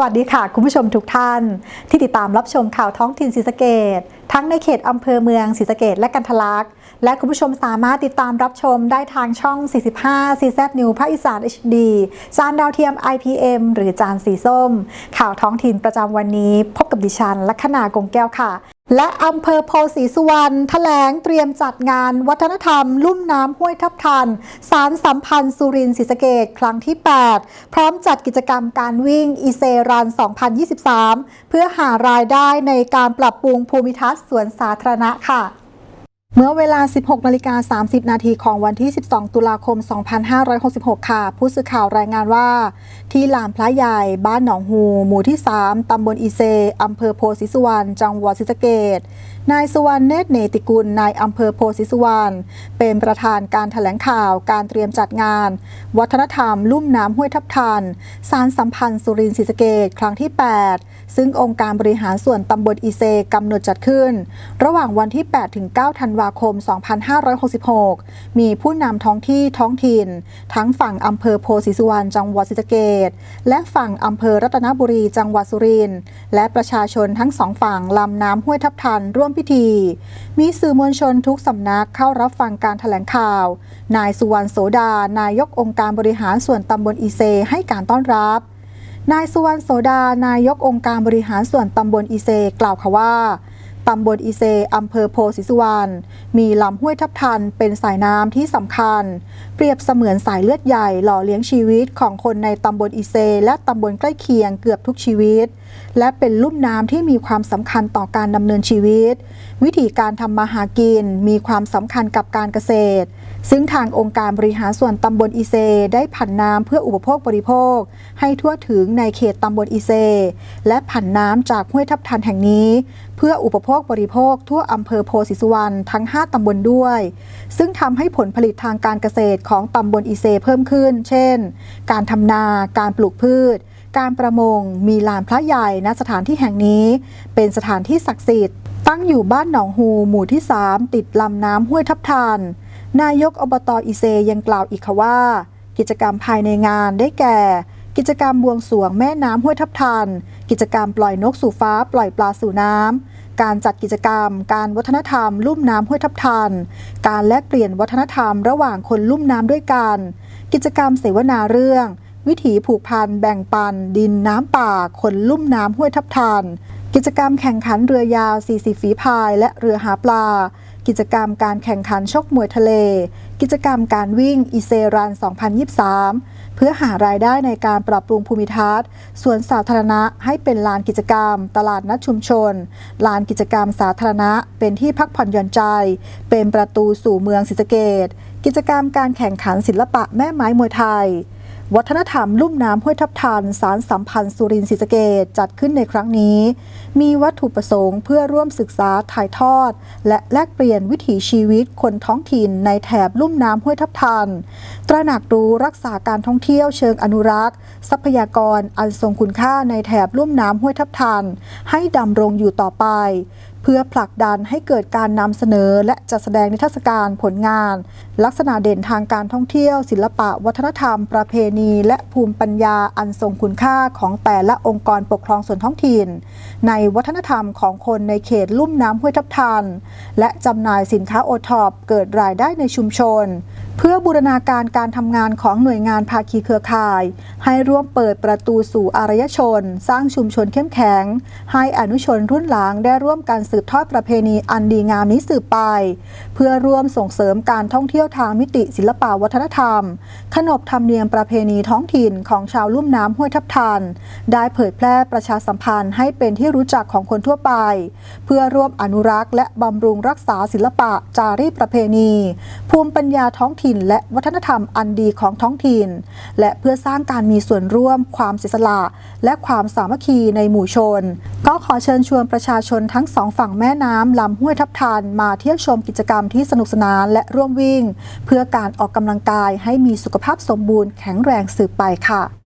วัสดีค่ะ คุณผู้ชมทุกท่าน ที่ติดตามรับชมข่าวท้องถิ่นศรีสะเกดทั้งในเขตอำเภอเมืองศรีสะเกดและกันทะลักและคุณผู้ชมสามารถติดตามรับชมได้ทางช่อง 45 CZ New ภาคอีสาน HD จานดาวเทียม IPM หรือจานสีส้ม ข่าวท้องถิ่นประจำวันนี้ พบกับดิฉันลัคนากงแก้วค่ะ และอำเภอโพสีสุวรรณแถลงเตรียมจัดงานวัฒนธรรม ลุ่มน้ำห้วยทับทัน สารสัมพันธ์สุรินทร์ศรีสะเกดครั้งที่ 8 พร้อมจัดกิจกรรมการวิ่งอีเซรัน 2023 เพื่อหารายได้ในการปรับปรุงภูมิทัศน์สวนสาธารณะค่ะ เมื่อเวลา 16นาฬิกา30 นาทีของวันที่ 12 ตุลาคม 2566 ค่ะ ผู้สื่อข่าวรายงานว่า ที่ลานพระใหญ่ บ้านหนองฮูหมู่ที่ 3 ตำบลอีเซ อำเภอโพธิสุวรรณ จังหวัดศรีสะเกษนายสุวรรณเนตรเนติกุล นายอำเภอโพธิสุวรรณ เป็นประธานการถแถลงข่าว การเตรียมจัดงาน วัฒนธรรม ลุ่มน้ำห้วยทับทัน สารสัมพันธ์สุรินทร์ศรีสะเกษครั้งที่ 8 ซึ่งองค์การบริหารส่วนตำบลอีเซกำหนดจัดขึ้น ระหว่างวันที่ 8 ถึง 9 ธันวาคม 2566 มีผู้นำท้องที่ท้องถิ่น ทั้งฝั่งอำเภอโพธิสุวรรณจังหวัดศรีสะเกษและฝั่งอำเภอรัตนบุรีจังหวัดสุรินทร์และประชาชนทั้งสองฝั่งลำน้ำห้วยทับทันร่วมพิธี มีสื่อมวลชนทุกสำนักเข้ารับฟังการถแถลงข่าว นายสุวรรณโสดา นายกองค์การบริหารส่วนตำบลอีเซ ให้การต้อนรับนายสุวรรณโสดา นายกองค์การบริหารส่วนตำบลอีเซ กล่าวค่ะว่า ตำบลอีเซอำเภอโพสิสุวรรณ มีลำห้วยทับทันเป็นสายน้ำที่สำคัญ เปรียบเสมือนสายเลือดใหญ่หล่อเลี้ยงชีวิตของคนในตำบลอีเซ และตำบลใกล้เคียงเกือบทุกชีวิต และเป็นลุ่มน้ำที่มีความสำคัญต่อการดำเนินชีวิต วิธีการทำมาหากินมีความสำคัญกับการเกษตร ซึ่งทางองค์การบริหารส่วนตำบลอีเซ ได้ผันน้ำเพื่ออุปโภคบริโภค ให้ทั่วถึงในเขตตำบลอีเซ และผันน้ำจากห้วยทับทันแห่งนี้ เพื่ออุปโภคบริโภคทั่วอำเภอโพธิสุวรรณทั้ง 5 ตำบลด้วย ซึ่งทำให้ผลผลิตทางการเกษตรของตำบลอีเซเพิ่มขึ้น เช่น การทำนา การปลูกพืชการประมงมีลานพระใหญ่ณสถานที่แห่งนี้ เป็นสถานที่ศักดิ์สิทธิ์ ตั้งอยู่บ้านหนองฮูหมู่ที่ 3 ติดลำน้ำห้วยทับทัน นายกอบตอีเซยังกล่าวอีกค่ะว่า กิจกรรมภายในงานได้แก่ กิจกรรมบวงสรวงแม่น้ำห้วยทับทัน กิจกรรมปล่อยนกสู่ฟ้าปล่อยปลาสู่น้ำการจัดกิจกรรม การวัฒนธรรม ลุ่มน้ำห้วยทับทัน การแลกเปลี่ยนวัฒนธรรมระหว่างคนลุ่มน้ำด้วยกัน กิจกรรมเสวนาเรื่อง วิถีผูกพันแบ่งปัน ดินน้ำป่า คนลุ่มน้ำห้วยทับทันกิจกรรมแข่งขันเรือยาว 40 ฝีพาย และเรือหาปลา กิจกรรมการแข่งขันชกมวยทะเล กิจกรรมการวิ่งอีเซรัน 2023 เพื่อหารายได้ในการปรับปรุงภูมิทัศน์สวนสาธารณะให้เป็นลานกิจกรรม ตลาดนัดชุมชน ลานกิจกรรมสาธารณะ เป็นที่พักผ่อนหย่อนใจ เป็นประตูสู่เมืองศรีสะเกดกิจกรรมการแข่งขันศิลปะแม่ไม้มวยไทย วัฒนธรรมลุ่มน้ำห้วยทับทันสารสัมพันธ์สุรินทร์ศรีสะเกดจัดขึ้นในครั้งนี้ มีวัตถุประสงค์เพื่อร่วมศึกษาถ่ายทอด และแลกเปลี่ยนวิถีชีวิตคนท้องถิ่นในแถบลุ่มน้ำห้วยทับทัน ตระหนักรู้รักษาการท่องเที่ยวเชิงอนุรักษ์ ทรัพยากรอันทรงคุณค่าในแถบลุ่มน้ำห้วยทับทัน ให้ดำรงอยู่ต่อไป พื่อผลักดันให้เกิดการนำเสนอและจัดแสดงนิทรรศการผลงาน ลักษณะเด่นทางการท่องเที่ยว ศิลปะ วัฒนธรรม ประเพณี และภูมิปัญญาอันทรงคุณค่าของแต่ละองค์กรปกครองส่วนท้องถิ่น ในวัฒนธรรมของคนในเขตลุ่มน้ำห้วยทับทัน และจำหน่ายสินค้าโอทอปเกิดรายได้ในชุมชน เพื่อบูรณาการการทำงานของหน่วยงานภาคีเครือข่าย ให้ร่วมเปิดประตูสู่อารยชน สร้างชุมชนเข้มแข็ง ให้อนุชนรุ่นหลังได้ร่วมกันสืบทอดประเพณีอันดีงามนี้สืบไป เพื่อร่วมส่งเสริมการท่องเที่ยวทางมิติศิลปวัฒนธรรม ขนบธรรมเนียมประเพณีท้องถิ่นของชาวลุ่มน้ำห้วยทับทัน ได้เผยแพร่ประชาสัมพันธ์ให้เป็นที่รู้จักของคนทั่วไป เพื่อร่วมอนุรักษ์ และบำรุงรักษาศิลปะจารีตประเพณี ภูมิปัญญาท้องถิ่นถิ่นและวัฒนธรรมอันดีของท้องถิ่น และเพื่อสร้างการมีส่วนร่วม ความเสียสละ และความสามัคคีในหมู่ชน ก็ขอเชิญชวนประชาชนทั้งสองฝั่งแม่น้ำลำห้วยทับทันมาเที่ยวชมกิจกรรมที่สนุกสนานและร่วมวิ่ง เพื่อการออกกำลังกายให้มีสุขภาพสมบูรณ์แข็งแรงสืบไปค่ะ